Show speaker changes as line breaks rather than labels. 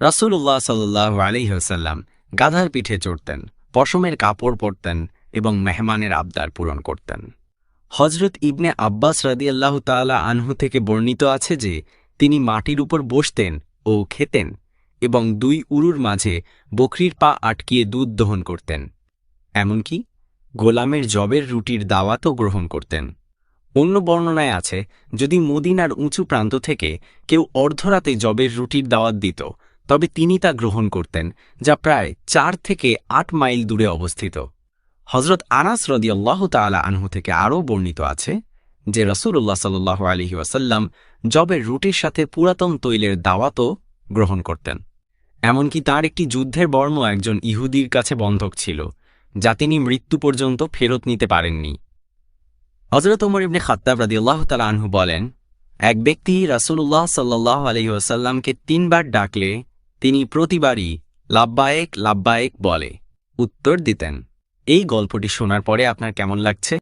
রাসূলুল্লাহ সাল্লাহ আলহিহসাল্লাম গাধার পিঠে চড়তেন, পশমের কাপড় পরতেন এবং মেহমানের আবদার পূরণ করতেন। হজরত ইবনে আব্বাস রাদিয়াল্লাহু তাআলা আনহু থেকে বর্ণিত আছে যে, তিনি মাটির উপর বসতেন ও খেতেন এবং দুই উরুর মাঝে বকরির পা আটকিয়ে দুধ দহন করতেন। এমনকি গোলামের জবের রুটির দাওয়াতও গ্রহণ করতেন। অন্য বর্ণনায় আছে, যদি মদিনার উঁচু প্রান্ত থেকে কেউ অর্ধরাতে জবের রুটির দাওয়াত দিত তবে তিনি তা গ্রহণ করতেন, যা প্রায় চার থেকে আট মাইল দূরে অবস্থিত। হজরত আনাস রদিয়াল্লাহ তাআলা আনহু থেকে আরও বর্ণিত আছে যে রসুল্লাহ সাল্লাহ আলহি ওয়াসাল্লাম জবের রুটির সাথে পুরাতন তৈলের দাওয়াতও গ্রহণ করতেন। এমনকি তার একটি যুদ্ধের বর্ণ একজন ইহুদির কাছে বন্ধক ছিল, যা তিনি মৃত্যু পর্যন্ত ফেরত নিতে পারেননি। হজরত ওমর ইবনে খাত্তাব রাদিয়াল্লাহ তাআলা আনহু বলেন, এক ব্যক্তি রাসূলুল্লাহ সাল্লাহ আলহি ওয়াসাল্লামকে তিনবার ডাকলে তিনি প্রতিবারই লাব্বায়েক লাব্বায়েক বলে উত্তর দিতেন। এই গল্পটি শোনার পরে আপনার কেমন লাগছে?